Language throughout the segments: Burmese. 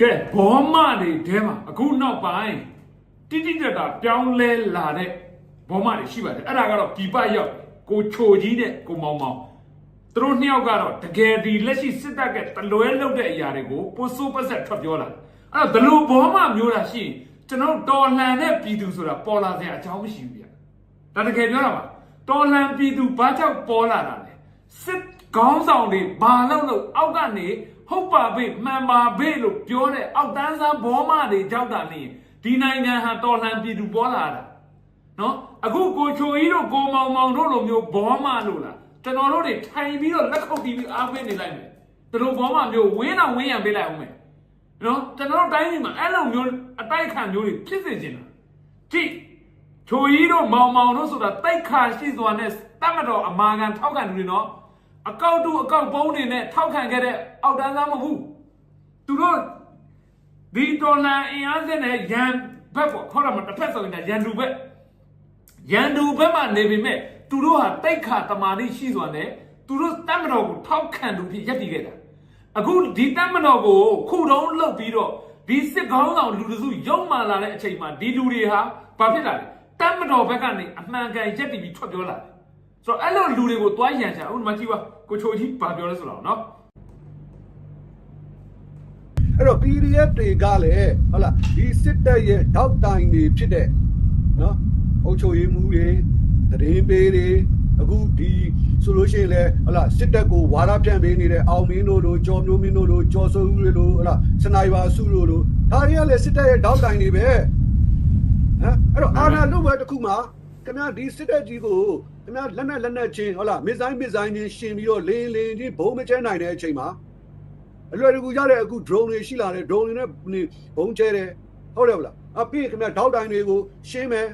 ကဲဘောမတွေတဲမှာအခုနောက်ပိုင်းတိတိကျကျပြောင်းလဲလာတဲ့ဘောမတွေရှိပါတယ်အဲ့ဒါကတော့ပြပရောက်ကိုချိုကြီးတဲ့ကိုမောင်မောင်သူတို့နှစ်ယောက်ကတော့တကယ်ဒီလက်ရှိစစ်တပ်ကတလွဲလုပ်တဲ့အရာတွေကိုပိုစိုးပတ်ဆက်ထွက်ပြောလာအဲ့တော့ဘလို့ဘောမမျိုးတာရှိရင်ကျွန်တော်တော်လှန်တဲ့ပြည်သူဆိုတာပေါ်လာစရာအကြောင်းမရှိဘူးဗျဒါတကယ်ပြောတာပါတော်လှန်ပြည်သူဘာကြောင့်ပေါ်လာတာလဲစစ်ခေါင်းဆောင်တွေဘာလို့လို့အောက်ကနေ ဟုတ်ပါဘေးမှန်ပါဘေးလို့ပြောတဲ့အောက်တန်းစားဘောမတွေကြောက်တာလေဒီနိုင်ငံဟာတော်လှန်ပြည်သူပေါ်လာတာနော်အခုကိုချိုကြီးတို့ကိုမောင်မောင်တို့လိုမျိုးဘောမလို့လားကျွန်တော်တို့တွေထိုင်ပြီးတော့လက်ခုပ်တီးပြီးအားပေးနေလိုက်မယ်သူတို့ဘောမမျိုးဝင်းအောင်ဝင်းရံပေးလိုက်အောင်မယ်နော်ကျွန်တော်တို့တိုင်းပြည်မှာအဲ့လိုမျိုးအတိုက်ခံမျိုးတွေဖြစ်စေချင်တာကြည့်ချိုကြီးတို့မောင်မောင်တို့ဆိုတာတိုက်ခါရှိစွာနဲ့တတ်မတော်အမာခံထောက်ခံသူတွေနော် အကောက်တူအကောက်ပုံးတွေနဲ့ထောက်ခံခဲ့တဲ့အောက်တန်းသားမဟုတ်ဘူးသူတို့ဒီဒေါ်လာအင်အားစနဲ့ရန်ဘက်ပေါ့ခေါ်ရမှာတစ်ဖက်ဆိုရင်လည်းရန်သူဘက်ရန်သူဘက်မှာနေပေမဲ့သူတို့ဟာတိတ်ခါတမာတိရှိစွာနဲ့သူတို့တတ်မတော်ကိုထောက်ခံသူဖြစ်ရပ်တည်ခဲ့တာအခုဒီတတ်မတော်ကိုခုတုံးလှုပ်ပြီးတော့ဒီစစ်ကောင်းဆောင်လူတစုရုံမှလာတဲ့အချိန်မှာဒီလူတွေဟာဘာဖြစ်လာလဲတတ်မတော်ဘက်ကနေအမှန်ကန်ရပ်တည်ပြီးထွက်ပြောလာတယ် ဆိုတော့အဲ့လိုလူတွေကိုတွားရန်ချအခုဒီမှာကြည့်ပါကိုချိုကြီးဘာပြောလဲဆိုတော့နော်အဲ့တော့ PDF တွေကလည်းဟုတ်လားဒီစစ်တပ်ရဲ့တောက်တိုင်တွေဖြစ်တဲ့နော်အုပ်ချုပ်ရေးမှုတွေသတင်းပေးတွေအခုဒီဆိုလို့ရှိရင်လည်းဟုတ်လားစစ်တပ်ကိုဝါဒဖြန့်ပေးနေတဲ့အောင်မင်းတို့လိုကျော်မျိုးမင်းတို့လိုကျော်စိုးဦးတွေလိုဟုတ်လားစနိုက်ပါစုတို့လိုဒါတွေကလည်းစစ်တပ်ရဲ့တောက်တိုင်တွေပဲဟမ်အဲ့တော့အာဏာလုတ်ဘက်တစ်ခုမှာခင်ဗျာဒီစစ်တပ်ကြီးကို ခင်ဗျာလက်နဲ့လက်နဲ့ချင်းဟုတ်လားမစ်ဇိုင်းမစ်ဇိုင်းချင်းရှင်ပြီးတော့လင်းလင်းချင်းဘုံမကျဲနိုင်တဲ့အချိန်မှာအလွယ်တကူရတဲ့အခု drone တွေရှိလာတယ် drone တွေနဲ့ဘုံကျဲတယ်ဟုတ်တယ်ဗလားအပြည့်ခင်ဗျထောက်တိုင်တွေကိုရှင်းမယ်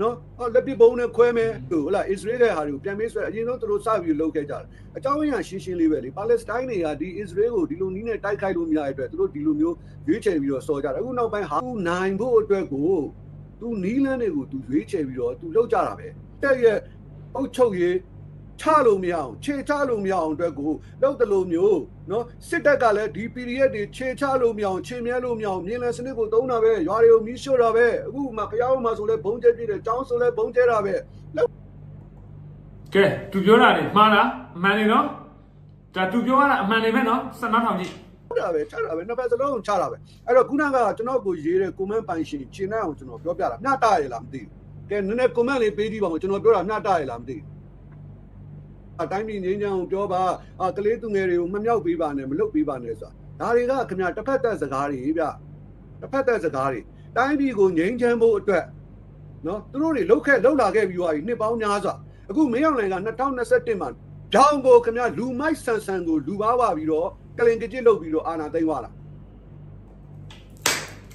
နော်အော်လက်ပစ်ဘုံနဲ့ခွဲမယ်ဟုတ်လား Israel ရဲ့ဟာတွေကိုပြန်ပေးဆွဲအရင်ဆုံးသူတို့စပြီးလုပ်ခဲ့ကြတယ်အကြောင်းရင်းရှင်းရှင်းလေးပဲလေပါလက်စတိုင်းတွေကဒီ Israel ကိုဒီလိုနီးနဲ့တိုက်ခိုက်လို့မရတဲ့အတွက်သူတို့ဒီလိုမျိုးရွေးချယ်ပြီးတော့စော်ကြတယ်အခုနောက်ပိုင်းဟာသူနိုင်ဖို့အတွက်ကိုသူနီးလန်းတွေကိုသူရွေးချယ်ပြီးတော့သူလုပ်ကြတာပဲတဲ့ရဲ့ အုတ်ချုပ်ရေးချလို့မရအောင်ခြေချလို့မရအောင်အတွက်ကိုလောက်တလို့မျိုးနော်စစ်တပ်ကလည်းဒီ period တွေခြေချလို့မရအောင်ခြေမြဲလို့မရအောင်မြင်းလယ်စနစ်ကိုသုံးတာပဲရွာတွေကိုမီးရှို့တာပဲအခုမှဖျားဦးမှာဆိုလဲဘုံကျဲပြည့်တယ်ចောင်းဆိုလဲဘုံကျဲတာပဲလောက်ကဲသူပြောတာလေမှားလားအမှန်လေနော်ဒါသူပြောတာအမှန်လေပဲနော်စနတ်ထောင်ကြည့်တာပဲချတာပဲနှစ်ဖက်စလုံးချတာပဲအဲ့တော့ခုနကကျွန်တော်ကိုရေးတဲ့ comment ပိုင်ရှင်ခြေနဲ့အောင်ကျွန်တော်ပြောပြတာမျှတရလားမသိဘူး ကဲနည်းနည်း comment လေးပေးကြည့်ပါဦးကျွန်တော်ပြောတာမျှတရလားမသိဘူးအတိုင်းပြည်ငင်းချမ်းကိုပြောပါအာကလေးသူငယ်တွေကိုမမြောက်ပေးပါနဲ့မလုပ်ပေးပါနဲ့ဆိုတာဒါတွေကခင်ဗျာတစ်ဖက်သက်စကားတွေဗျတစ်ဖက်သက်စကားတွေတိုင်းပြည်ကိုငြိမ်းချမ်းဖို့အတွက်နော်သူတို့တွေလှုပ်ခဲ့လှုပ်လာခဲ့ပြီးသွားပြီနှစ်ပေါင်းများစွာအခုမင်းအောင်နိုင်က2021မှာကြောင်ကိုခင်ဗျာလူမိုက်ဆန်ဆန်ကိုလူပါပါပြီးတော့ကလင်ကကြစ်လုပ်ပြီးတော့အာနာသိမ့်သွားတာ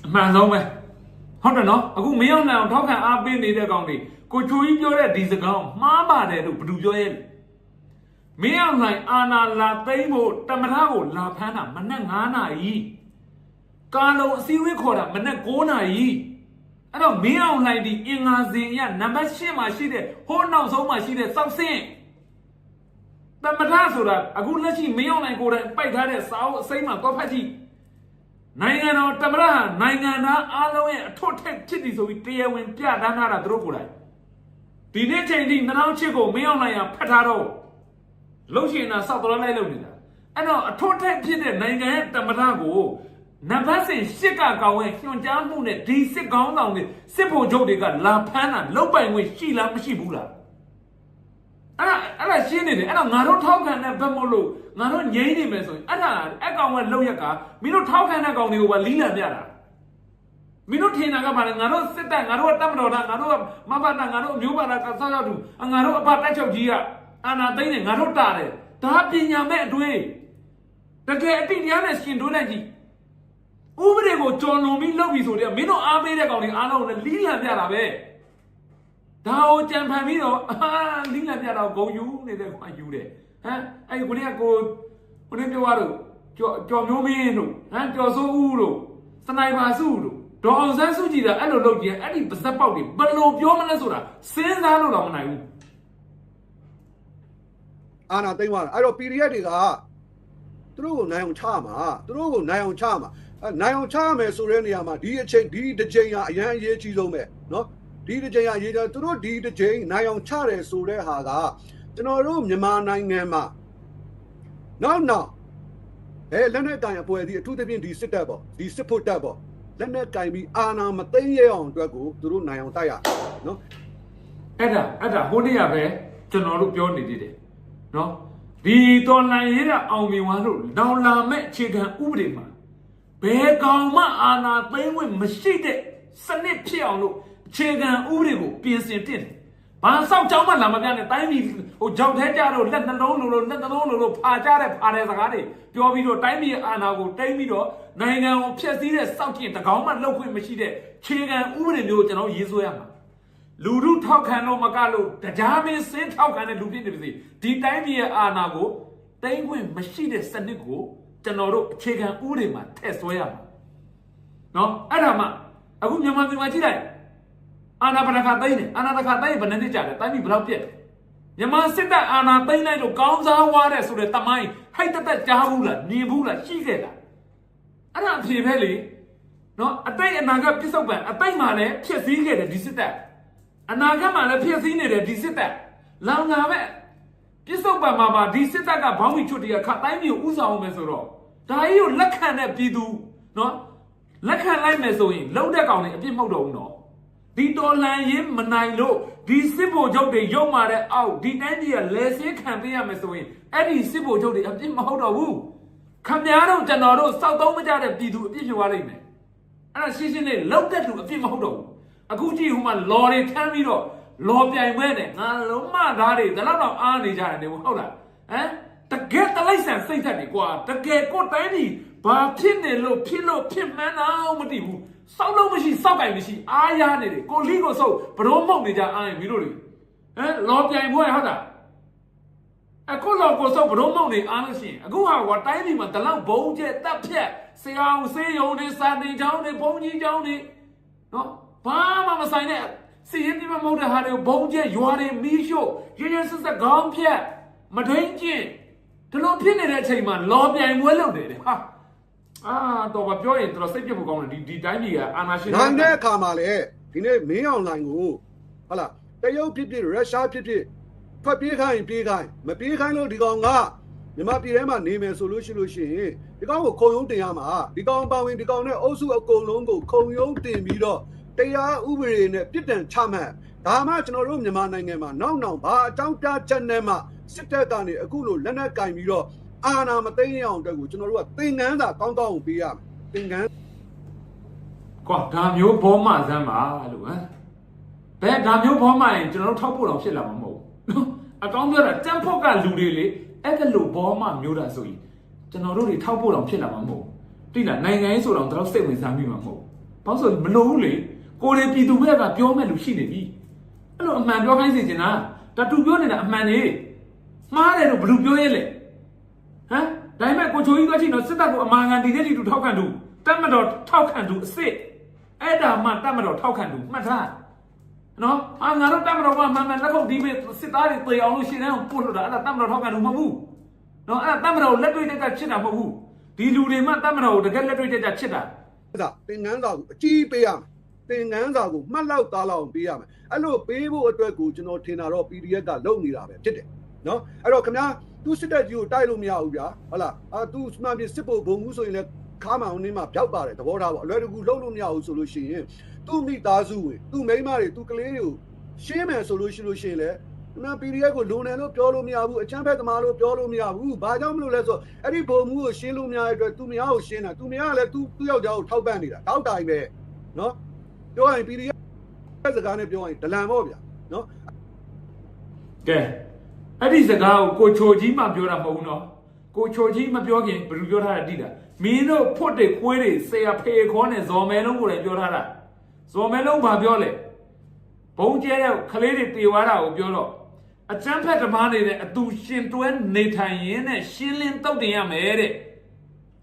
အမှန်ဆုံးပဲ ဟုတ်တယ်နော်အခုမင်းအောင်နိုင်အောင်ထောက်ခံအားပေးနေတဲ့ကောင်တွေကိုချိုကြီးပြောတဲ့ဒီစကားကိုမှားပါတယ်လို့ဘယ်သူပြောရဲလဲမင်းအောင်နိုင်အာနာလာသိမ့်ဖို့တမထကိုလာဖမ်းတာမနက်9နာရီကာလုံးအစည်းအဝေးခေါ်တာမနက်9နာရီအဲ့တော့မင်းအောင်နိုင်ဒီအင်္ဂါစဉ်ရနံပါတ်10မှာရှိတဲ့ဟိုးနောက်ဆုံးမှာရှိတဲ့စောက်စင်းတမထဆိုတာအခုလက်ရှိမင်းအောင်နိုင်ကိုယ်တိုင်ပိုက်ထားတဲ့စာအုပ်အစိမ်းမှာတော့ဖတ်ကြည့် နိုင်ငံတော်တမရဟာနိုင်ငံသားအားလုံးရဲ့အထွတ်ထက်ဖြစ်သည်ဆိုပြီးတရားဝင်ပြဋ္ဌာန်းထားတာသူတို့ကိုယ်တိုင်ဒီနေ့ချိန်ထိ2008ကိုမင်းအောင်နိုင်ရဖတ်ထားတော့လှုပ်ရှင်တာစောက်တော်လိုက်လုပ်နေတာအဲ့တော့အထွတ်ထက်ဖြစ်တဲ့နိုင်ငံရဲ့တမရကိုနံပါတ်စဉ်ရှစ်ကကောင်ရဲ့ညွှန်ကြားမှုနဲ့ဒီစစ်ကောင်းဆောင်တွေစစ်ဗိုလ်ချုပ်တွေကလာဖမ်းတာလုတ်ပိုင်ဝင်ရှိလားမရှိဘူးလား အဲ့ဒါအဲ့ဒါရှင်းနေတယ်အဲ့တော့ငါတို့ထောက်ခံတဲ့ဘက်မို့လို့ငါတို့ငြိမ့်နေမယ်ဆိုရင်အဲ့ဒါအကောင်ရဲ့လောက်ရက်ကမင်းတို့ထောက်ခံတဲ့ကောင်တွေကိုပါလီးလံပြတာမင်းတို့ထင်တာကဘာလဲငါတို့စစ်တပ်ငါတို့ကတပ်မတော်သားငါတို့ကမဘတာငါတို့မျိုးပါတာကဆောက်ရောက်သူငါတို့အဖတက်ချုပ်ကြီးကအာနာသိမ့်နေငါတို့တာတယ်ဒါပညာမဲ့အတွေ့တကယ်အတိတရားနဲ့ရှင်တွဲလိုက်ကြည့်ဥပဒေကိုကြော်လွန်ပြီးလုပ်ပြီးဆိုတော့မင်းတို့အားပေးတဲ့ကောင်တွေအားလုံးနဲ့လီးလံပြတာပဲ ဒါကိုကြံဖန်ပြီးတော့အာလိမ့်လာပြတော့ဂုံယူနေတဲ့ခွန်ယူတယ်ဟမ်အဲ့ဒီကိုနေ့ကကိုကိုနေ့ပြောရတော့ကြော်ကြော်မျိုးမင်းတို့ဟမ်ကြော်စိုးဦးတို့စနိုက်ပါစုတို့ဒေါ်အောင်ဆန်းစုကြည်ကအဲ့လိုလုပ်ကြည့်အဲ့ဒီပါဇက်ပေါက်တွေဘယ်လိုပြောမလဲဆိုတာစဉ်းစားလို့တော့မနိုင်ဘူး အာနာသိမ့်သွားတာအဲ့တော့ period တွေကသူတို့ကိုနိုင်အောင်ချမှာသူတို့ကိုနိုင်အောင်ချမှာ အဲနိုင်အောင်ချရမယ်ဆိုတဲ့နေရာမှာဒီအချိန်ဒီတစ်ချိန်ကအရန်အရေးကြီးဆုံးပဲเนาะ ဒီတစ်ချိန်အရေးကြီးသူတို့ဒီတစ်ချိန်နိုင်အောင်ချတယ်ဆိုတဲ့ဟာကကျွန်တော်တို့မြန်မာနိုင်ငံမှာနောက်နောက်အဲလက်နဲ့တိုင်အဖွဲ့အစည်းအထူးသဖြင့်ဒီစစ်တပ်ပေါ့ဒီစစ်ဖို့တပ်ပေါ့လက်နဲ့တိုင်ပြီးအာဏာမသိမ်းရအောင်အတွက်ကိုသူတို့နိုင်အောင်တိုက်ရနော်အဲ့ဒါအဲ့ဒါဟိုနေ့ကပဲကျွန်တော်တို့ပြောနေသေးတယ်နော်ဒီတော်လှန်ရေးတာအောင်မြင်သွားလို့နောင်လာမဲ့အခြေခံဥပဒေမှာဘယ်ကောင်မှအာဏာသိမ်းဝင်မရှိတဲ့စနစ်ဖြစ်အောင်လို့ ခြေခံဥပဒေကိုပြင်ဆင်တင်တယ်ဘာဆောက်ကြောင်းမှလာမပြနဲ့တိုင်းပြည်ဟိုကြောက်သေးကြတော့လက်နှလုံးလိုလိုလက်နှလုံးလိုလိုဖာကြတဲ့ဖာတဲ့စကားတွေပြောပြီးတော့တိုင်းပြည်အာဏာကိုတိမ့်ပြီးတော့နိုင်ငံကိုဖျက်ဆီးတဲ့စောက်ကျင်တကောင်မှလှုပ်ခွင့်မရှိတဲ့အခြေခံဥပဒေမျိုးကိုကျွန်တော်ရေးဆွဲရမှာလူထုထောက်ခံတော့မကလို့တရားမင်းစင်းထောက်ခံတဲ့လူဖြစ်နေပါစေဒီတိုင်းပြည်ရဲ့အာဏာကိုတိမ့်ခွင့်မရှိတဲ့စနစ်ကိုကျွန်တော်တို့အခြေခံဥပဒေမှာထည့်ဆွဲရမှာနော်အဲ့ဒါမှအခုမြန်မာပြည်မှာကြည့်လိုက် အာဏာပဏာခသိမ့်တယ်အာဏာတခါသိမ့်ဘယ်နှစ်နှစ်ကြာလဲတိုင်းပြည်ဘယ်တော့ပြက်တယ်မြန်မာစစ်တပ်အာဏာသိမ့်လိုက်လို့ကောင်းစားွားတဲ့ဆိုတဲ့တမိုင်းဟိုက်တက်တက်ကြားဘူးလားမြင်ဘူးလားရှိခဲ့လားအဲ့ဒါအဖြေပဲလေနော်အတိတ်အနာဂတ်ပြစ္ဆုတ်ပံအတိတ်မှာလည်းဖြစ်စည်းခဲ့တယ်ဒီစစ်တပ်အနာဂတ်မှာလည်းဖြစ်စည်းနေတယ်ဒီစစ်တပ်လောင်လာမဲ့ပြစ္ဆုတ်ပံမှာပါဒီစစ်တပ်ကဘောင်းမီချွတ်တရခတိုင်းမျိုးဥဆောင်အောင်မယ်ဆိုတော့ဒါကြီးကိုလက်ခံတဲ့ပြည်သူနော်လက်ခံလိုက်မယ်ဆိုရင်လုံတဲ့ကောင်တွေအပြစ်မဟုတ်တော့ဘူးနော် ဒီတော်လန်ရင်မနိုင်လို့ဒီစစ်ဗိုလ်ချုပ်တွေရုံမာတဲ့အောက်ဒီတိုင်းပြည်ကလဲစင်းခံပေးရမယ်ဆိုရင်အဲ့ဒီစစ်ဗိုလ်ချုပ်တွေအပြစ်မဟုတ်တော့ဘူးခမများတို့ကျွန်တော်တို့စောက်သုံးမကြတဲ့ပြည်သူအပြစ်ဖြစ်သွားလိမ့်မယ်အဲ့ဒါရှင်းရှင်းလေးလောက်တဲ့လူအပြစ်မဟုတ်တော့ဘူးအခုကြည့်ဟိုမှာလော်တွေထမ်းပြီးတော့လော်ပြိုင်မဲ့နဲ့ငါလုံးမသားတွေဒါတော့တော့အားနေကြတယ်နေဟုတ်လားဟမ်တကယ်တလိုက်ဆန်စိတ်သက်တွေကွာတကယ်ကိုယ်တိုင်းဒီဘာဖြစ်နေလို့ဖြစ်လို့ဖြစ်မှန်းတော့မသိဘူး စောက်လို့မရှိစောက်ကင်မရှိအားရနေတယ်ကိုလီကိုစုပ်ဘရုံးမောက်နေကြအားရင်မင်းတို့တွေဟမ်လော်ပြိုင်ပွဲဟုတ်လားအခုတော့ကိုစောက်ဘရုံးမောက်နေအားလို့ရှိရင်အခုဟာကတိုင်းပြည်မှာတလောက်ဘုံကျက်တပ်ဖြတ်ဆရာအောင်ဆေးရုံတွေစာတင်ကျောင်းတွေဘုံကြီးကျောင်းတွေနော်ဘာမှမဆိုင်တဲ့စီရင်ဒီမမဟုတ်တဲ့ဟာတွေဘုံကျက်ရွာတွေမီးရှို့ရင်းရင်းဆက်ဆက်ခေါင်းဖြတ်မဒိန်ကျင့်ဒီလိုဖြစ်နေတဲ့အချိန်မှာလော်ပြိုင်ပွဲလုပ်နေတယ်ဟာ အာတော့ဘာပြောရင်တော်စိတ်ပြတ်ဖို့ကောင်းတယ်ဒီဒီတိုင်းပြည်ကအာနာရှင်နိုင်တဲ့အခါမှာလေဒီနေ့မင်းအောင်လိုင်ကိုဟုတ်လားတရုတ်ဖြစ်ဖြစ်ရုရှားဖြစ်ဖြစ်ဖတ်ပြေးခိုင်းပြေးခိုင်းမပြေးခိုင်းလို့ဒီကောင်ကမြန်မာပြည်ထဲမှာနေမယ်ဆိုလို့ရှိလို့ရှိရင်ဒီကောင်ကိုခုံရုံးတင်ရမှာဒီကောင်ပါဝင်ဒီကောင်နဲ့အုပ်စုအကုန်လုံးကိုခုံရုံးတင်ပြီးတော့တရားဥပဒေနဲ့ပြစ်ဒဏ်ချမှတ်ဒါမှကျွန်တော်တို့မြန်မာနိုင်ငံမှာနောက်နောက်ဘာအကြောင်းပြချက်နဲ့မှစစ်တပ်ကနေအခုလိုလက်နက်ကင်ပြီးတော့ အာဏာမသိမ်းရအောင်အတွက်ကိုကျွန်တော်တို့ကသင်္ကန်းသာကောင်းကောင်းပေးရမယ်သင်္ကန်းကွာဒါမျိုးဘောမဆန်းပါလို့ဟမ်ဘယ်ဒါမျိုးဘောမရင်ကျွန်တော်တို့ထောက်ဖို့တော့ဖြစ်လာမှာမဟုတ်ဘူးအကောင်းပြောတာတန်ဖို့ကလူတွေလေအဲ့ဒါလို့ဘောမမျိုးတာဆိုရင်ကျွန်တော်တို့တွေထောက်ဖို့တော့ဖြစ်လာမှာမဟုတ်ဘူးတိလားနိုင်ငံရေးဆိုတော့တော့စိတ်ဝင်စားမိမှာမဟုတ်ဘာလို့ဆိုမလို့ဘူးလေကိုယ်တွေပြည်သူဘက်ကပြောမဲ့လူရှိနေပြီအဲ့လိုအမှန်ပြောခိုင်းစေချင်တာတတူပြောနေတာအမှန်လေမှားတယ်လို့ဘယ်လိုပြောရဲလဲဟမ် ဒါပေမဲ့ကိုချိုကြီးသွားကြည့်တော့စစ်တပ်ကိုအမာခံဒီတဲ့ဒီတူထောက်ခံသူတတ်မတော်ထောက်ခံသူအစ်စ်အဲ့ဒါမှတတ်မတော်ထောက်ခံသူမှတ်ထားနော်အာငါတို့တတ်မတော်ကမှန်မှန်လက်ခုပ်ဒီမဲ့စစ်သားတွေတေအောင်လို့ရှင်းအောင်ပို့လို့တာအဲ့ဒါတတ်မတော်ထောက်ခံသူမဟုတ်ဘူးနော်အဲ့ဒါတတ်မတော်လက်တွေ့တက်ကချစ်တာမဟုတ်ဘူးဒီလူတွေမှတတ်မတော်ကိုတကယ်လက်တွေ့တက်ကြချစ်တာဒါသင်ငန်းစာကိုအကြီးပေးရမယ်သင်ငန်းစာကိုမှတ်လောက်သားလောက်ပေးရမယ်အဲ့လိုပေးဖို့အတွက်ကိုကျွန်တော်ထင်တာတော့ PDF ကလုပ်နေတာပဲဖြစ်တယ်နော်အဲ့တော့ခင်ဗျာ သူစစ်တပ်ကြီးကိုတိုက်လို့မရဘူးဗျာဟုတ်လားအာသူစမှန်ပြစစ်ဖို့ဘုံမှုဆိုရင်လည်းခါမောင်နေမှာပြောက်ပါတယ်သဘောထားပေါ့အလွယ်တကူလုပ်လို့မရဘူးဆိုလို့ရှိရင်သူ့မိသားစုဝင်သူ့မိန်းမတွေသူ့ကလေးတွေကိုရှင်းမယ်ဆိုလို့ရှိလို့ရှိရင်လည်းနာ PDF ကိုလုံတယ်လို့ပြောလို့မရဘူးအချမ်းဖက်သမားလို့ပြောလို့မရဘူးဘာကြောင့်မလို့လဲဆိုအဲ့ဒီဘုံမှုကိုရှင်းလို့မရတဲ့အတွက်သူမယားကိုရှင်းတာသူမယားကလည်းသူသူ့ယောက်ျားကိုထောက်ပံ့နေတာတောက်တိုင်ပဲနော်ပြောရင် PDF စကားနဲ့ပြောရင်ဒလန်ပေါ့ဗျာနော်ကဲ အဲ့ဒီစကားကိုကိုချိုကြီးမှပြောတာမဟုတ်ဘူးနော်ကိုချိုကြီးမပြောခင်ဘယ်လိုပြောထားတာတိတာမင်းတို့ဖွတ်တွေခွေးတွေဆရာဖေခေါ်နဲ့ဇော်မဲလုံးကိုလည်းပြောထားတာဇော်မဲလုံးဘာပြောလဲဘုံကျဲတဲ့ခလေးတွေတေသွားတာကိုပြောတော့အချမ်းဖက်ဓမ္မနေတဲ့အတူရှင်တွဲနေထိုင်ရင်းနဲ့ရှင်းလင်းတုတ်တင်ရမယ်တဲ့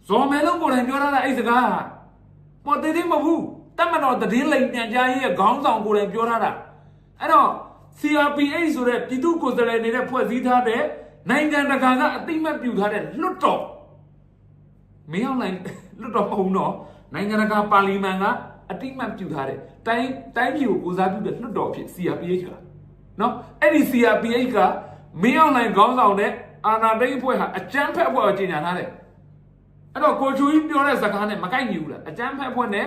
ဇော်မဲလုံးကိုလည်းပြောထားတာအဲ့စကားဟာပေါ်သေးသေးမဟုတ်ဘူးတတ်မတော်တည်င်းလိန်ပြန်ကြားရေးရဲ့ခေါင်းဆောင်ကိုလည်းပြောထားတာအဲ့တော့ CRPH ဆိုတဲ့ပြည်သူ့ကိုယ်စားလှယ်နေတဲ့ဖွဲ့စည်းထားတဲ့နိုင်ငံတကာကအတိမတ်ပြုထားတဲ့လွတ်တော်မင်းအောင်လိုက်လွတ်တော်မဟုတ်ဘူးနော်နိုင်ငံတကာပါလီမန်ကအတိအမှတ်ပြုထားတဲ့တိုင်းတိုင်းပြည်ကိုကိုစားပြုတဲ့လွှတ်တော်ဖြစ် CRPH ကနော်အဲ့ဒီ CRPH ကမင်းအောင်လှိုင်ခေါင်းဆောင်တဲ့အာဏာသိမ်းအဖွဲ့ဟာအကြမ်းဖက်အဖွဲ့ကိုကြီးညာထားတယ်အဲ့တော့ကိုချူကြီးပြောတဲ့စကားနဲ့မကိုက်ညီဘူးလားအကြမ်းဖက်အဖွဲ့နဲ့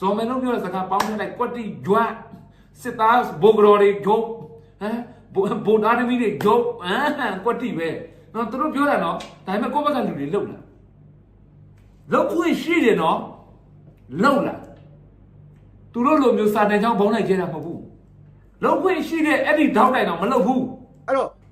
ဇော်မင်းတို့ပြောတဲ့စကားပေါင်းထည့်လိုက်ကွက်တိဂျွတ် စစ်သားဘိုဂရော်တွေဂျုတ်ဟမ်ဘိုဘိုဒါရမီတွေဂျုတ်ဟမ်ကွက်တိပဲနော်သူတို့ပြောတာနော်ဒါပေမဲ့ကိုယ့်ဘက်ကလူတွေလှုပ်လာလှုပ်ခွင့်ရှိတယ်နော်လှုပ်လာသူတို့လိုမျိုးစာတန်ချောင်းဘုံလိုက်ကျဲတာမဟုတ်ဘူးလှုပ်ခွင့်ရှိတဲ့အဲ့ဒီတောက်တိုင်တော့မလှုပ်ဘူး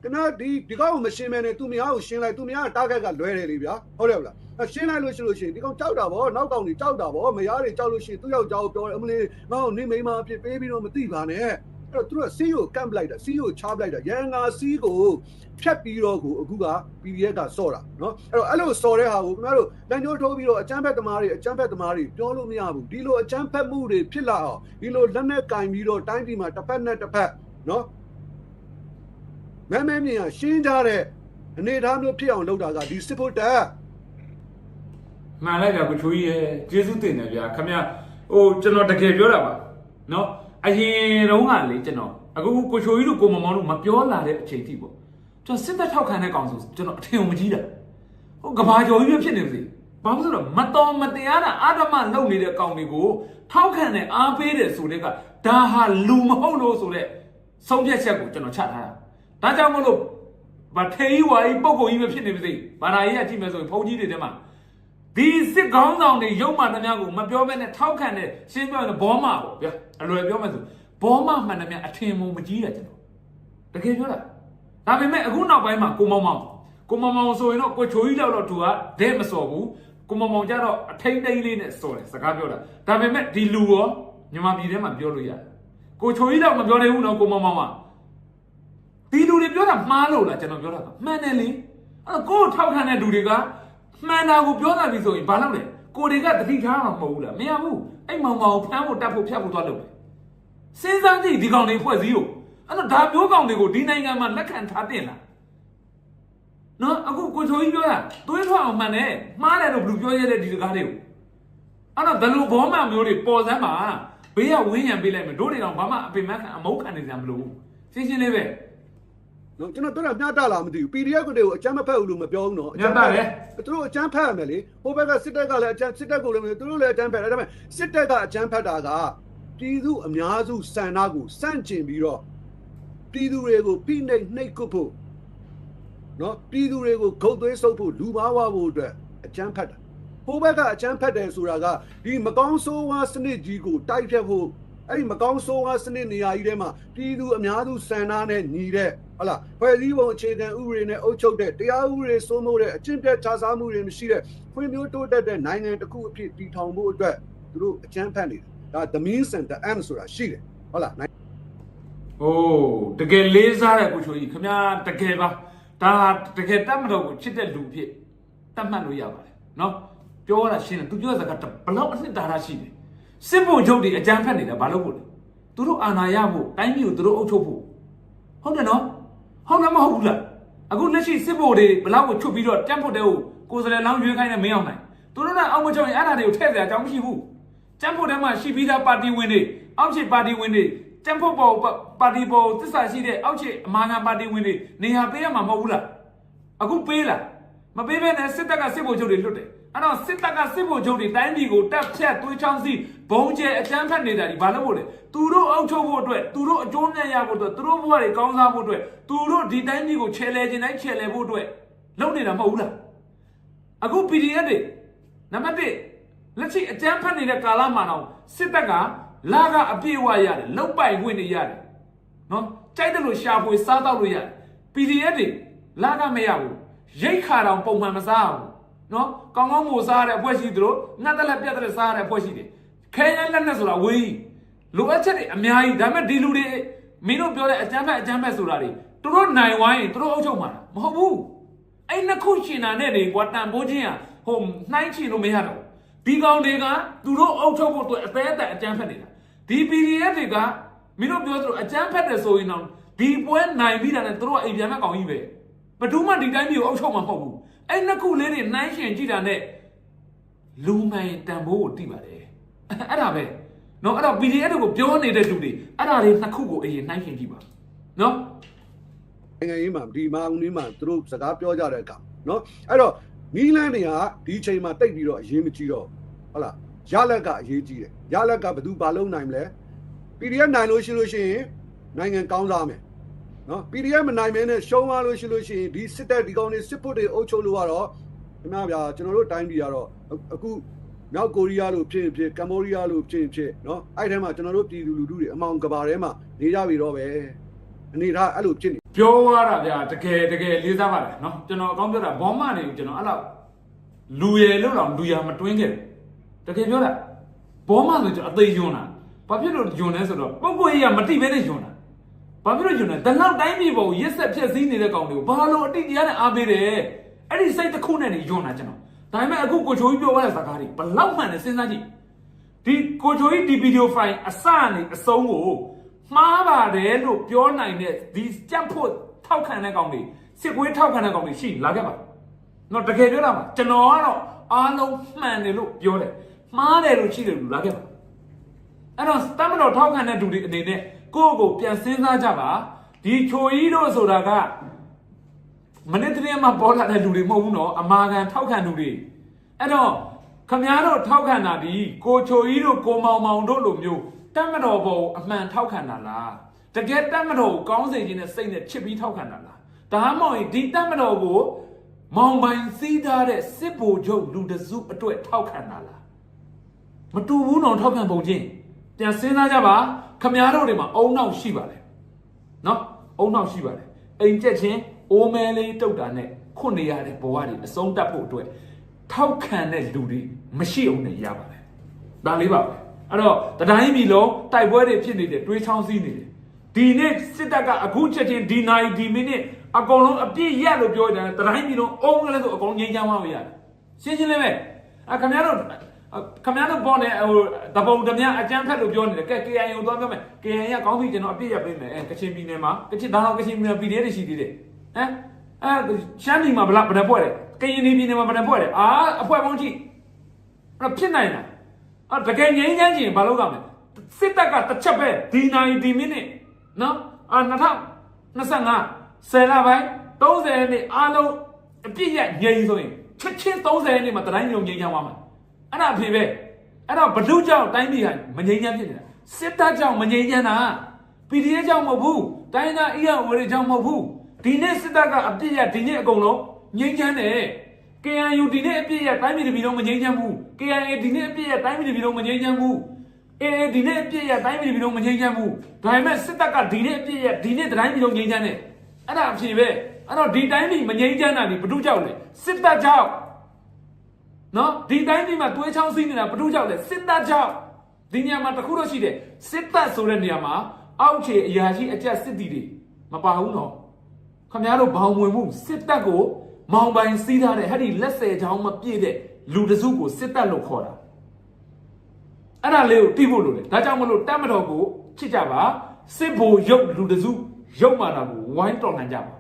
အဲ့တော့ကျွန်တော်ဒီဒီကောင်ကိုမရှင်းမဲနဲ့သူများကိုရှင်းလိုက်သူများကတာဂက်ကလွဲတယ်လေဗျာဟုတ်တယ်မလားအဲ့ရှင်းလိုက်လို့ရှိလို့ရှိရင်ဒီကောင်ကြောက်တာဗောနောက်ကောင်တွေကြောက်တာဗောမယားတွေကြောက်လို့ရှိရင်သူ့ယောက်ျားကိုပြောတယ်အမလေးငါ့ကိုနေမိန်းမအဖြစ်ပေးပြီးတော့မသိပါနဲ့အဲ့တော့သူတို့ကစီးကိုကန့်ပလိုက်တာစီးကိုချားပလိုက်တာရန်ငါစီးကိုဖြတ်ပြီးတော့ကိုအခုက PDF ကစော့တာနော်အဲ့တော့အဲ့လိုစော်တဲ့ဟာကိုခင်ဗျားတို့လမ်းကျိုးထိုးပြီးတော့အချမ်းဖက်သမားတွေအချမ်းဖက်သမားတွေပြောလို့မရဘူးဒီလိုအချမ်းဖက်မှုတွေဖြစ်လာအောင်ဒီလိုလက်နဲ့ကင်ပြီးတော့တိုင်းပြည်မှာတစ်ဖက်နဲ့တစ်ဖက်နော် မဲမဲမြင်ရရှင်းကြတဲ့အနေအထားမျိုးဖြစ်အောင်လုပ်တာကဒီစစ်ဖို့တက်မှန်လိုက်တာကိုချိုးကြီးရဲ့ကျေးဇူးတင်တယ်ဗျာခမရဟိုကျွန်တော်တကယ်ပြောတာပါနော်အရင်တုန်းကလေကျွန်တော်အခုကိုချိုးကြီးတို့ကိုမမောင်တို့မပြောလာတဲ့အချိန်ထိပေါ့ကျွန်တော်စစ်သက်ထောက်ခံတဲ့ကောင်ဆိုကျွန်တော်အထင်မကြီးတာဟိုကဘာကျော်ကြီးပဲဖြစ်နေပါစေဘာလို့ဆိုတော့မတော်မတရားတာအာဓမလုပ်နေတဲ့ကောင်တွေကိုထောက်ခံတဲ့အားပေးတဲ့ဆိုတဲ့ကဒါဟာလူမဟုတ်လို့ဆိုတဲ့ဆုံးဖြတ်ချက်ကိုကျွန်တော်ချထားတာ ဒါကြောင့်မလို့ဗထေးဝါကြီးပုံကိုကြီးပဲဖြစ်နေပါစေဘာသာရေးကကြည့်မယ်ဆိုရင်ဘုန်းကြီးတွေထဲမှာဒီစစ်ကောင်းဆောင်တွေရုပ်မှန်သမျှကိုမပြောဘဲနဲ့ထောက်ခံတဲ့ရှင်းပြောရင်ဘောမပေါ့ဗျာအလွယ်ပြောမယ်ဆိုဘောမမှန်သမျှအထင်မုံမကြီးတာကျွန်တော်တကယ်ပြောတာဒါပေမဲ့အခုနောက်ပိုင်းမှာကိုမောင်မောင်ကိုမောင်မောင်ဆိုရင်တော့ကိုချိုကြီးလောက်တော့သူကဒဲမစော်ဘူးကိုမောင်မောင်ကြတော့အထိမ့်သိမ့်လေးနဲ့စော်တယ်စကားပြောတာဒါပေမဲ့ဒီလူရောမြန်မာပြည်ထဲမှာပြောလို့ရတယ်ကိုချိုကြီးတော့မပြောနိုင်ဘူးနော်ကိုမောင်မောင်က ဒီလူတွေပြောတာမှားလို့လားကျွန်တော်ပြောတာကမှန်တယ်လေအဲ့တော့ကိုယ်ထောက်ခံတဲ့လူတွေကမှန်တာကိုပြောတာပြီဆိုရင်ဘာလုပ်လဲကိုတွေကတတိထားမှာမဟုတ်ဘူးလားမရဘူးအဲ့မောင်မောင်ကိုဖမ်းဖို့တတ်ဖို့ဖြတ်ဖို့သွားလုပ်တယ်စဉ်းစားကြည့်ဒီကောင်တွေဖွဲ့စည်းကိုအဲ့တော့ဒါမျိုးကောင်တွေကိုဒီနိုင်ငံမှာလက်ခံထားတင်လားနော်အခုကိုချိုကြီးပြောတာသွေးထွက်အောင်မှန်တယ်မှားတယ်လို့ဘယ်လိုပြောရတဲ့ဒီစကားတွေကိုအဲ့တော့ဘယ်လိုဘောမှန်မျိုးတွေပေါ်စမ်းပါဘေးကဝင်းရံပေးလိုက်မယ်တို့တွေတော့ဘာမှအပင်မခံအမုန်းခံနေကြမလို့ရှင်းရှင်းလေးပဲ နော်ကျွန်တော်ပြောတာမျှတလားမသိဘူး PDF ကိုတွေကိုအချမ်းမဖက်ဘူးလို့မပြောဘူးနော်မျှတတယ်သူတို့အချမ်းဖက်ရမယ်လေဟိုဘက်ကစစ်တပ်ကလည်းအချမ်းစစ်တပ်ကိုလည်းသူတို့လည်းအချမ်းဖက်တယ်ဒါပေမဲ့စစ်တပ်ကအချမ်းဖက်တာကပြည်သူအများစုစံနာကိုစန့်ကျင်ပြီးတော့ပြည်သူတွေကိုဖိနှိပ်နှိပ်ကွပ်ဖို့နော်ပြည်သူတွေကိုဂုတ်သွေးဆုပ်ဖို့လူမားဝဖို့အတွက်အချမ်းဖက်တာဟိုဘက်ကအချမ်းဖက်တယ်ဆိုတာကဒီမကောင်းဆိုးဝါးစနစ်ကြီးကိုတိုက်ဖြတ်ဖို့အဲ့ဒီမကောင်းဆိုးဝါးစနစ်နေရာကြီးထဲမှာပြည်သူအများစုစံနာနဲ့ညီတဲ့ ဟုတ်လားဖွဲ့စည်းပုံအခြေခံဥပဒေနဲ့အုပ်ချုပ်တဲ့တရားဥပဒေစိုးမိုးတဲ့အကျင့်ပြတ်ခြားစားမှုတွေမရှိတဲ့ဖွံ့ဖြိုးတိုးတက်တဲ့နိုင်ငံတစ်ခုအဖြစ်တည်ထောင်ဖို့အတွက်သူတို့အကြမ်းဖက်နေတယ်ဒါ the means and the end ဆိုတာရှိတယ်ဟုတ်လား။အိုးတကယ်လေးစားတဲ့ကိုချိုကြီးခင်ဗျာတကယ်ပါဒါတကယ်တတ်မတော့ကိုချစ်တဲ့လူဖြစ်တတ်မှတ်လို့ရပါတယ်နော်ပြောရတာရှင်းတယ်သူပြောတဲ့စကားဘလောက်အနှစ်သာရရှိတယ်စစ်ဖို့ချုပ်တွေအကြမ်းဖက်နေတာဘာလို့ဖို့လဲသူတို့အာဏာရဖို့တိုင်းပြည်ကိုသူတို့အုပ်ချုပ်ဖို့ဟုတ်တယ်နော် ဟုတ်လားမဟုတ်ဘူးလားအခုလက်ရှိစစ်ဖို့တွေဘလောက်ကိုချုပ်ပြီးတော့တန့်ဖို့တဲ့ကိုကိုယ်စလဲလောင်းရွေးခိုင်းနေမင်းအောင်နိုင်သူတို့ကအောက်မချုပ်ရင်အဲ့ဒါတွေကိုထည့်စရာအကြောင်းမရှိဘူးကျန်းဖို့ထဲမှာရှိပြီးသားပါတီဝင်တွေအောက်ခြေပါတီဝင်တွေကျန်းဖို့ပေါ်ပါတီပေါ်သစ္စာရှိတဲ့အောက်ခြေအမာခံပါတီဝင်တွေနေရာပေးရမှာမဟုတ်ဘူးလားအခုပေးလားမပေးဘဲနဲ့စစ်တပ်ကစစ်ဗိုလ်ချုပ်တွေလွတ်တယ် အဲ့တော့စစ်တပ်ကစစ်ဗိုလ်ချုပ်တွေတိုင်းပြည်ကိုတက်ဖြတ်သွေးချောင်းစီဘုံကျဲအကြမ်းဖက်နေတာဒီဘာလို့ဖို့လဲသူတို့အောက်ချုပ်ဖို့အတွက်သူတို့အကျိုးမြတ်ရဖို့အတွက်သူတို့ဘဝတွေကောင်းစားဖို့အတွက်သူတို့ဒီတိုင်းပြည်ကိုချဲလဲခြင်းတိုင်းချဲလဲဖို့အတွက်လုပ်နေတာမဟုတ်ဘူးလားအခု PDF တွေနံပါတ်1လက်ရှိအကြမ်းဖက်နေတဲ့ကာလမှာတော့စစ်တပ်ကလာကအပြည့်အဝရတယ်လုတ်ပိုက်ဝင်နေရတယ်နော်ကြိုက်တယ်လို့ရှာဖွေစားတော့လို့ရတယ် PDF တွေလာကမရဘူးရိတ်ခါတောင်ပုံမှန်မစားဘူး နော်ကောင်းကောင်းမို့စားရတဲ့အဖွဲ့ရှိသလိုငတ်တက်လက်ပြတ်တက်စားရတဲ့အဖွဲ့ရှိတယ်ခဲရလက်နဲ့ဆိုတာဝေးလိုအပ်ချက်တွေအများကြီးဒါပေမဲ့ဒီလူတွေမင်းတို့ပြောတဲ့အကြမ်းဖက်အကြမ်းဖက်ဆိုတာတွေသူတို့နိုင်ဝိုင်းရင်သူတို့အုပ်ချုပ်မှာမဟုတ်ဘူးအဲ့နှစ်ခုရှင်တာနဲ့နေကွာတန်ဖိုးချင်းอ่ะဟိုနှိုင်းချင်လို့မရတော့ဘူးဒီကောင်တွေကသူတို့အုပ်ချုပ်ဖို့အတွက်အသေးအသက်အကြမ်းဖက်နေတာဒီ PDF တွေကမင်းတို့ပြောသလိုအကြမ်းဖက်တယ်ဆိုရင်တော့ဒီပွဲနိုင်ပြီးတာနဲ့သူတို့ကအိမ်ပြန်မဲ့ကောင်ကြီးပဲဘယ်သူမှဒီတိုင်းမျိုးအုပ်ချုပ်မှာမဟုတ်ဘူး အဲ့နှစ်ခုလေးတွေနှိုင်းရှင်ကြည့်တာနဲ့လူမှန်တန်ဖိုးကိုတိပါတယ်အဲ့ဒါပဲနော်အဲ့တော့ PDF တို့ကိုပြောနေတဲ့သူတွေအဲ့ဒါလေးနှစ်ခုကိုအရင်နှိုင်းရှင်ကြည့်ပါနော်နိုင်ငံရေးမှာဒီမာဦးလေးမှာသူတို့စကားပြောကြတဲ့အခါနော်အဲ့တော့မီလန်တွေကဒီချိန်မှာတိတ်ပြီးတော့အရေးမကြီးတော့ဟုတ်လားရလက်ကအရေးကြီးတယ်ရလက်ကဘယ်သူဘာလုပ်နိုင်မလဲ PDF နိုင်လို့ရှိလို့ရှိရင်နိုင်ငံကောင်းစားမယ် နော် PDF မနိုင်မဲနဲ့ရှုံးသွားလို့ရှိလို့ရှိရင်ဒီစစ်တပ်ဒီကောင်တွေစစ်ဖို့တွေအုပ်ချုပ်လို့ကတော့ခင်ဗျားဗျာကျွန်တော်တို့တိုင်းပြည်ကတော့အခုမြောက်ကိုရီးယားလို့ဖြစ်ရင်ဖြစ်ကမ္ဘောဒီးယားလို့ဖြစ်ရင်ဖြစ်နော်အဲ့ထဲမှာကျွန်တော်တို့ပြည်သူလူထုတွေအမောင်ကဘာထဲမှာနေကြပြီတော့ပဲအနေထားအဲ့လိုဖြစ်နေပြောရတာဗျာတကယ်တကယ်လေးစားပါတယ်နော်ကျွန်တော်အကောင်းပြောတာဘောမနေကိုကျွန်တော်အဲ့လောက်လူရယ်လို့တော့လူရမတွင်းခဲ့ဘူးတကယ်ပြောတာဘောမဆိုကျွန်တော်အသေးယွန်းတာဘာဖြစ်လို့ယွန်းလဲဆိုတော့ပုဂ္ဂိုလ်ကြီးကမတိဘဲနဲ့ယွန်းတာ ဘာဖြစ်လို့ယွန်းလဲတလောက်တိုင်းပြည်ပေါ်ကိုရက်ဆက်ဖြက်စီးနေတဲ့ကောင်တွေကိုဘာလို့အတိတရားနဲ့အားပေးတယ်အဲ့ဒီစိတ်တစ်ခုနဲ့နေယွန်းတာကျွန်တော်ဒါပေမဲ့အခုကိုချိုးကြီးပြောရတဲ့စကားတွေဘလောက်မှန်လဲစဉ်းစားကြည့်ဒီကိုချိုကြီးဒီဗီဒီယိုဖိုင်အစနဲ့အဆုံးကိုမှားပါတယ်လို့ပြောနိုင်တဲ့ဒီကြက်ဖို့ထောက်ခံတဲ့ကောင်တွေစစ်ကွေးထောက်ခံတဲ့ကောင်တွေရှိလာခဲ့ပါတော့တကယ်ပြောတာမှာကျွန်တော်ကတော့အားလုံးမှန်တယ်လို့ပြောတယ်မှားတယ်လို့ရှိတယ်လို့လာခဲ့ပါအဲ့တော့တမတော်ထောက်ခံတဲ့သူတွေအနေနဲ့ ကိုယ့်ကိုယ်ပြန်စဉ်းစားကြပါဒီချိုကြီးတို့ဆိုတာကမနေ့တည်းကမှပေါ်လာတဲ့လူတွေမဟုတ်ဘူးနော်အမာခံထောက်ခံသူတွေအဲ့တော့ခမားတို့ထောက်ခံတာဒီကိုချိုကြီးတို့ကိုမောင်မောင်တို့လိုမျိုးတမတော်ဘောအမှန်ထောက်ခံတာလားတကယ်တမတော်ကိုကောင်းစေခြင်းနဲ့စိတ်နဲ့ချစ်ပြီးထောက်ခံတာလားဒါမှမဟုတ်ရင်ဒီတမတော်ကိုမောင်ပိုင်စီးထားတဲ့စစ်ဘိုလ်ချုပ်လူတစုအတွက်ထောက်ခံတာလားမတူဘူးတော့ထောက်ခံပုံချင်းပြန်စဉ်းစားကြပါ ခမားတို့တွေမှာအုံနောက်ရှိပါတယ်နော်အုံနောက်ရှိပါတယ်အိမ်ကျက်ချင်းအိုးမဲလေးတုတ်တာနဲ့ခွနေရတဲ့ဘဝတွေအဆုံးတတ်ဖို့အတွက်ထောက်ခံတဲ့လူတွေမရှိအောင်နဲ့ရပါတယ်ဒါလေးပါပဲအဲ့တော့တတိုင်းပြည်လုံးတိုက်ပွဲတွေဖြစ်နေတယ်တွေးချောင်းစည်းနေတယ်ဒီနေ့စစ်တပ်ကအခုချက်ချင်းဒီနိုင်ဒီမိနစ်အကုန်လုံးအပြည့်ရက်လို့ပြောကြတယ်တတိုင်းပြည်လုံးအုံကလေးဆိုအကုန်ငြိမ်းချမ်းသွားပြီရတယ်ရှင်းရှင်းလေးပဲအခင်ဗျားတို့ ခမရတို့ပေါ်နေဟိုတပုံတမအကြမ်းဖက်လို့ပြောနေတယ်ကဲ KIA ကိုသွားပြောမယ် KIA ကကောင်းပြီကျွန်တော်အပြည့်ရပေးမယ်အဲကချင်ပြည်နယ်မှာကချင်ဒါတော့ကချင်ပြည်နယ်ပြည်တွေရှိသေးတယ်ဟမ်အဲရှမ်းပြည်မှာဘလားဘယ်နှဖွဲ့လဲကရင်ပြည်နယ်မှာဘယ်နှဖွဲ့လဲအာအဖွဲ့ပေါင်းကြည့်အဲ့ဖြစ်နိုင်လားအဲ့တကယ်ငြိမ်းချမ်းချင်ဘာလို့ကမလဲစစ်တပ်ကတစ်ချက်ပဲဒီနိုင်ဒီမိနစ်နော်အာ2025ဆယ်လပိုင်း30နှစ်အားလုံးအပြည့်ရငြိမ်းဆိုရင်ချက်ချင်း30နှစ်မှာတိုင်းညုံငြိမ်းချမ်းသွားမှာ အဲ့ဒါအဖေပဲအဲ့တော့ဘလူးကြောင့်တိုင်းပြည်ဟာမငြိမ်းချမ်းဖြစ်နေတာစစ်တပ်ကြောင့်မငြိမ်းချမ်းတာ PDF ကြောင့်မဟုတ်ဘူးတိုင်းသားအီရဝရကြောင့်မဟုတ်ဘူးဒီနေ့စစ်တပ်ကအပြစ်ရဒီနေ့အကုန်လုံးငြိမ်းချမ်းတယ် KNU ဒီနေ့အပြစ်ရတိုင်းပြည်တစ်ပြည်လုံးမငြိမ်းချမ်းဘူး KNA ဒီနေ့အပြစ်ရတိုင်းပြည်တစ်ပြည်လုံးမငြိမ်းချမ်းဘူး AA ဒီနေ့အပြစ်ရတိုင်းပြည်တစ်ပြည်လုံးမငြိမ်းချမ်းဘူးဒါပေမဲ့စစ်တပ်ကဒီနေ့အပြစ်ရဒီနေ့တိုင်းပြည်လုံးငြိမ်းချမ်းတယ်အဲ့ဒါအဖြစ်ပဲအဲ့တော့ဒီတိုင်းပြည်မငြိမ်းချမ်းတာဒီဘလူးကြောင့်လေစစ်တပ်ကြောင့် နော်ဒီတိုင်းဒီမှာတွဲချောင်းစီးနေတာဘ누구ကြောင့်လဲစစ်တပ်ကြောင့်ဒီနေရာမှာတခုတော့ရှိတယ်စစ်တပ်ဆိုတဲ့နေရာမှာအောက်ခြေအရာရှိအကြက်စစ်တီတွေမပါဘူးနော်ခမရတို့ဘောင်ဝင်မှုစစ်တပ်ကိုမောင်ပိုင်စီးထားတဲ့ဟဲ့ဒီလက်ဆယ်ချောင်းမပြည့်တဲ့လူတစုကိုစစ်တပ်လို့ခေါ်တာအဲ့ဒါလေးကိုတိဖို့လို့လေဒါကြောင့်မလို့တတ်မတော်ကိုချစ်ကြပါစစ်ဘိုလ်ရုပ်လူတစုရုပ်မာတာကိုဝိုင်းတော်နိုင်ကြပါ